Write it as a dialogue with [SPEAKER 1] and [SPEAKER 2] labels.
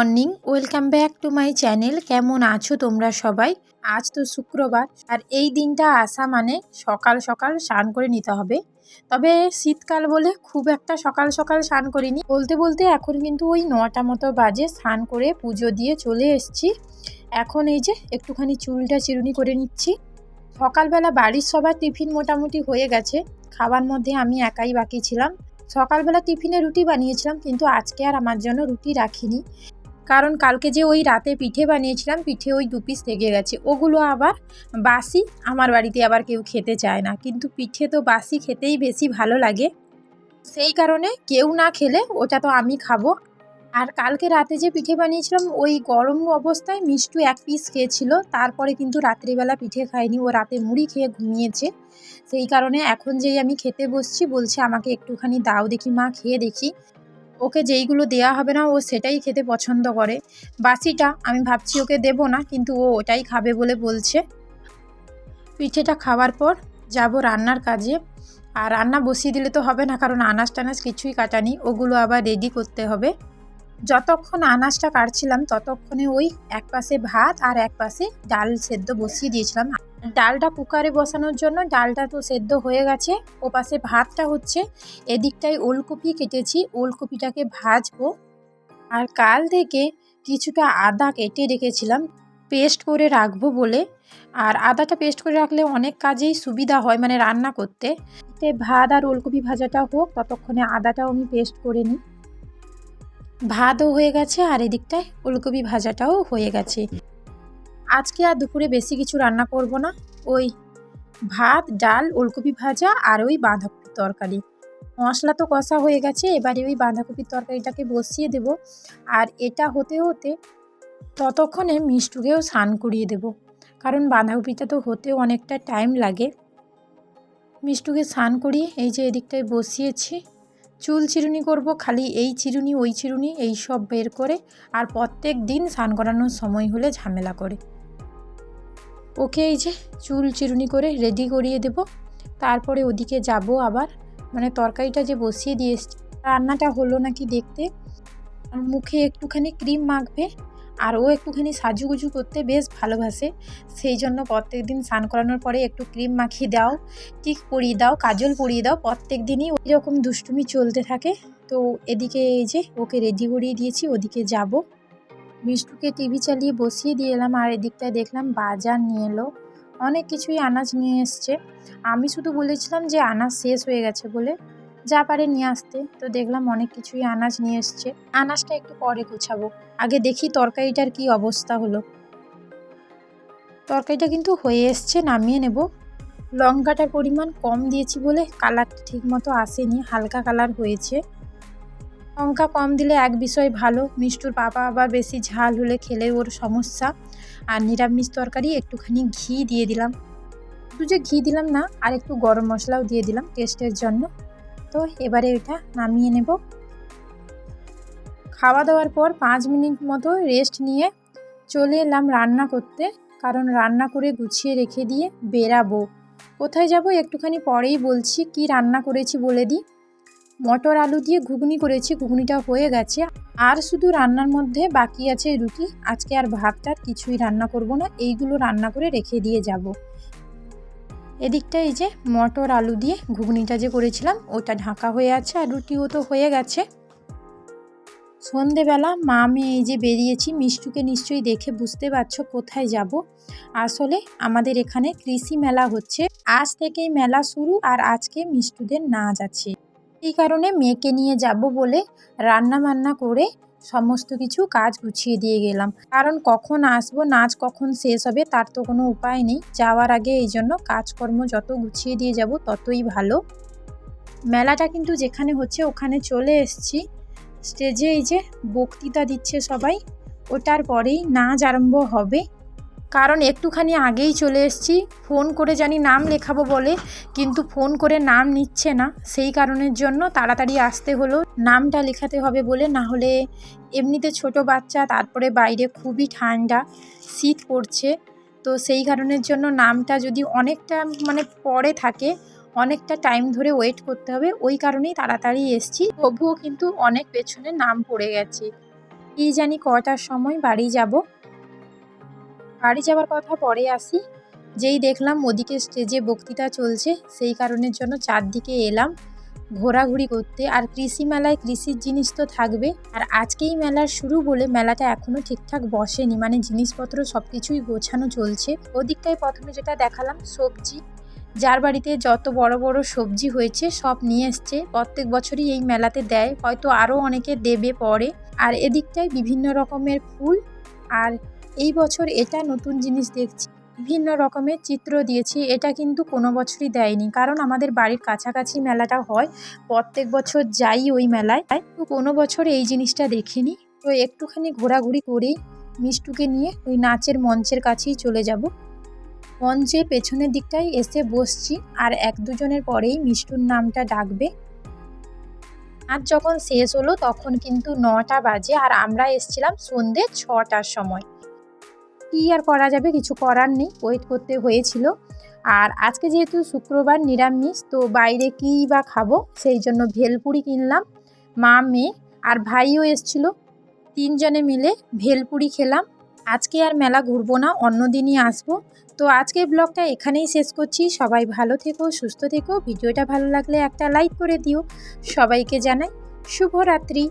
[SPEAKER 1] Morning, welcome back to my channel. কেমন আছো তোমরা সবাই? আজ তো শুক্রবার, আর এই দিনটা আসা মানে সকাল সকাল স্নান করে নিতে হবে। তবে শীতকাল বলে খুব একটা সকাল সকাল স্নান করিনি। বলতে বলতে এখন কিন্তু ওই নটা মতো বাজে স্নান করে পুজো দিয়ে চলে এসেছি। এখন এই যে একটুখানি চুলটা চিরুনি করে নিচ্ছি। সকালবেলা বাড়ির সবার টিফিন মোটামুটি হয়ে গেছে। খাবার মধ্যে আমি একাই বাকি ছিলাম। সকালবেলা টিফিনে রুটি বানিয়েছিলাম, কিন্তু আজকে আর আমার জন্য রুটি রাখিনি। কারণ কালকে যে ওই রাতে পিঠে বানিয়েছিলাম, পিঠে ওই দু পিস থেকে গেছে। ওগুলো আবার বাসি, আমার বাড়িতে আবার কেউ খেতে চায় না। কিন্তু পিঠে তো বাসি খেতেই বেশি ভালো লাগে। সেই কারণে কেউ না খেলে, ওটা তো আমি খাব। আর কালকে রাতে যে পিঠে বানিয়েছিলাম, ওই গরম অবস্থায় মিষ্টু এক পিস খেয়েছিল। তারপরে কিন্তু রাত্রিবেলা পিঠে খায়নি, ও রাতে মুড়ি খেয়ে ঘুমিয়েছে। সেই কারণে এখন যেই আমি খেতে বসছি, বলছে আমাকে একটুখানি দাও দেখি, মা খেয়ে দেখি। ওকে যেইগুলো দেয়া হবে না, ও সেটাই খেতে পছন্দ করে। বাসিটা আমি ভাবছি ওকে দেবো না, কিন্তু ও ওটাই খাবে বলে বলছে। পিঠেটা খাওয়ার পর যাব রান্নার কাজে। আর রান্না বসিয়ে দিলে তো হবে না, কারণ আনাজ টানাজ কিছুই কাটানি, ওগুলো আবার রেডি করতে হবে। যতক্ষণ আনাজটা কাটছিলাম, ততক্ষণে ওই এক পাশে ভাত আর এক পাশে ডাল সেদ্ধ বসিয়ে দিয়েছিলাম। ডালটা কুকারে বসানোর জন্য ডালটা তো সেদ্ধ হয়ে গেছে। ও পাশে ভাতটা হচ্ছে। এদিকটায় ওলকপি কেটেছি। ওলকপিটাকে ভাজবো। আর কাল থেকে কিছুটা আদা কেটে রেখেছিলাম। পেস্ট করে রাখব বলে। আর আদাটা পেস্ট করে রাখলে অনেক কাজেই সুবিধা হয় মানে রান্না করতে। ভাত আর ওলকপি ভাজাটা হোক, ততক্ষণে আদাটাও আমি পেস্ট করে নিই। ভাতও হয়ে গেছে আর এদিকটায় ওলকপি ভাজাটাও হয়ে গেছে। আজকে আর দুপুরে বেশি কিছু রান্না করব না। ওই ভাত, ডাল, ওলকপি ভাজা আর ওই বাঁধাকপির তরকারি। মশলা তো কষা হয়ে গেছে, এবারে ওই বাঁধাকপির তরকারিটাকে বসিয়ে দেব। আর এটা হতে হতে ততক্ষণে মিষ্টুকেও স্নান করিয়ে দেব। কারণ বাঁধাকপিটা তো হতেও অনেকটা টাইম লাগে। মিষ্টুকে স্নান করিয়ে এই যে এদিকটায় বসিয়েছি। চুল চিরুনি করব, খালি এই চিরুনি, ওই চিরুনি, এই সব বের করে আর প্রত্যেক দিন স্নান করানোর সময় হলে ঝামেলা করে। ওকে এই যে চুল চিরুনি করে রেডি করিয়ে দেব। তারপরে ওদিকে যাব আবার। মানে তরকারিটা যে বসিয়ে দিয়ে এসছি, রান্নাটা হলো নাকি দেখতে। মুখে একটুখানি ক্রিম মাখবে, আর ও একটুখানি সাজুগুজু করতে বেশ ভালোবাসে। সেই জন্য প্রত্যেক দিন স্নান করানোর পরে একটু ক্রিম মাখিয়ে দাও টিক পরিয়ে দাও, কাজল পরিয়ে দাও। প্রত্যেক দিনই এরকম দুষ্টুমি চলতে থাকে। তো এদিকে এই যে ওকে রেডি করিয়ে দিয়েছি, ওদিকে যাব। মিষ্টুকে টিভি চালিয়ে বসিয়ে দিয়ে এলাম আর এদিকটায় দেখলাম বাজার নিয়ে এলো। অনেক কিছুই আনাজ নিয়ে এসছে। আমি শুধু বলেছিলাম যে আনাজ শেষ হয়ে গেছে বলে যা পারে নিয়ে আসতে। তো দেখলাম অনেক কিছুই আনাজ নিয়ে এসছে। আনাজটা একটু পরে গুছাবো। আগে দেখি তরকারিটার কি অবস্থা হলো। তরকারিটা কিন্তু হয়ে এসছে, নামিয়ে নেব। লঙ্কাটার পরিমাণ কম দিয়েছি বলে কালারটা ঠিক মতো আসেনি, হালকা কালার হয়েছে। লঙ্কা কম দিলে এক বিষয় ভালো, মিষ্টুর পাপা আবার বেশি ঝাল হলে খেলে ওর সমস্যা। আর নিরামিষ তরকারি একটুখানি ঘি দিয়ে দিলাম। শুধু যে ঘি দিলাম না, আর একটু গরম মশলাও দিয়ে দিলাম টেস্টের জন্য। তো এবারে এটা নামিয়ে নেব। খাওয়া দাওয়ার পর পাঁচ মিনিট মতো রেস্ট নিয়ে চলে এলাম রান্না করতে। কারণ রান্না করে গুছিয়ে রেখে দিয়ে বেরাবো। কোথায় যাব একটুখানি পরেই বলছি, কি রান্না করেছি বলে দিই। মটর আলু দিয়ে ঘুগনি করেছি, ঘুগনিটা হয়ে গেছে। আর শুধু রান্নার মধ্যে বাকি আছে রুটি। আজকে আর ভাতটার কিছুই রান্না করব না, এইগুলো রান্না করে রেখে দিয়ে যাব। এদিকটা এই যে মটর আলু দিয়ে ঘুগনিটা যে করেছিলাম, ওটা ঢাকা হয়ে আছে আর রুটিও তো হয়ে গেছে। সন্ধেবেলা মা, আমি এই যে বেরিয়েছি, মিষ্টুকে নিশ্চয়ই দেখে বুঝতে পারছ কোথায় যাব। আসলে আমাদের এখানে কৃষি মেলা হচ্ছে। আজ থেকেই মেলা শুরু আর আজকে মিষ্টুদের নাচ আছে। এই কারণে মেয়েকে নিয়ে যাব বলে রান্না বান্না করে সমস্ত কিছু কাজ গুছিয়ে দিয়ে গেলাম। কারণ কখন আসব, নাচ কখন শেষ হবে তার তো কোনো উপায় নেই। যাওয়ার আগে এই জন্য কাজকর্ম যত গুছিয়ে দিয়ে যাব ততই ভালো। মেলাটা কিন্তু যেখানে হচ্ছে ওখানে চলে এসছি। স্টেজে এই যে বক্তৃতা দিচ্ছে সবাই, ওটার পরেই নাচ আরম্ভ হবে। কারণ একটুখানি আগেই চলে এসেছি। ফোন করে জানি নাম লেখাবো বলে, কিন্তু ফোন করে নাম নিচ্ছে না। সেই কারণের জন্য তাড়াতাড়ি আসতে হলো। নামটা লেখাতে হবে বলে, না হলে এমনিতে ছোট বাচ্চা, তারপরে বাইরে খুবই ঠান্ডা, শীত পড়ছে। তো সেই কারণের জন্য নামটা যদি অনেকটা মানে পরে থাকে, অনেকটা টাইম ধরে ওয়েট করতে হবে। ওই কারণেই তাড়াতাড়ি এসছি। তবুও কিন্তু অনেক পেছনে নাম পড়ে গেছে। কি জানি কটার সময় বাড়ি যাব। বাড়ি যাওয়ার কথা পরে আসি। যেই দেখলাম ওদিকে স্টেজে বক্তৃতা চলছে, সেই কারণের জন্য চারদিকে এলাম। ঘোরাঘুরি করতে, আর কৃষি মেলায় কৃষির জিনিস তো থাকবে। আর আজকেই মেলার শুরু বলে মেলাটা এখনও ঠিকঠাক বসেনি মানে জিনিসপত্র সব কিছুই গোছানো চলছে। ওদিকটায় প্রথমে যেটা দেখালাম, সবজি। যার বাড়িতে যত বড় বড় সবজি হয়েছে, সব নিয়ে এসছে। প্রত্যেক বছরই এই মেলাতে দেয়। হয়তো আরও অনেকে দেবে পরে। আর এদিকটায় বিভিন্ন রকমের ফুল, আর এই বছর এটা নতুন জিনিস দেখছি। বিভিন্ন রকমের চিত্র দিয়েছি, এটা কিন্তু কোনো বছরই দেয়নি। কারণ আমাদের বাড়ির কাছাকাছি মেলাটা হয়, প্রত্যেক বছর যাই ওই মেলায়। তো কোনো বছর এই জিনিসটা দেখিনি। তো একটুখানি ঘোরাঘুরি করেই মিষ্টুকে নিয়ে ওই নাচের মঞ্চের কাছেই চলে যাব। মঞ্চে পেছনের দিকটায় এসে বসছি, আর এক দুজনের পরেই মিষ্টুর নামটা ডাকবে। আর যখন শেষ হলো, তখন কিন্তু নটা বাজে, আর আমরা এসছিলাম সন্ধে ছটার সময়। কী আর করা যাবে? কিছু করার নেই। ওয়েট করতে হয়েছিল। আর আজকে যেহেতু শুক্রবার নিরামিষ, তো বাইরে কী বা খাব? সেই জন্য ভেলপুরি কিনলাম, মা, মেয়ে আর ভাইও এসছিল। তিনজনে মিলে ভেলপুরি খেলাম। আজকে আর মেলা ঘুরবো না, অন্য দিনই আসব। তো আজকের ব্লগটা এখানেই শেষ করছি। সবাই ভালো থেকো, সুস্থ থেকো। ভিডিওটা ভালো লাগলে একটা লাইক করে দিও। সবাইকে জানাই শুভরাত্রি।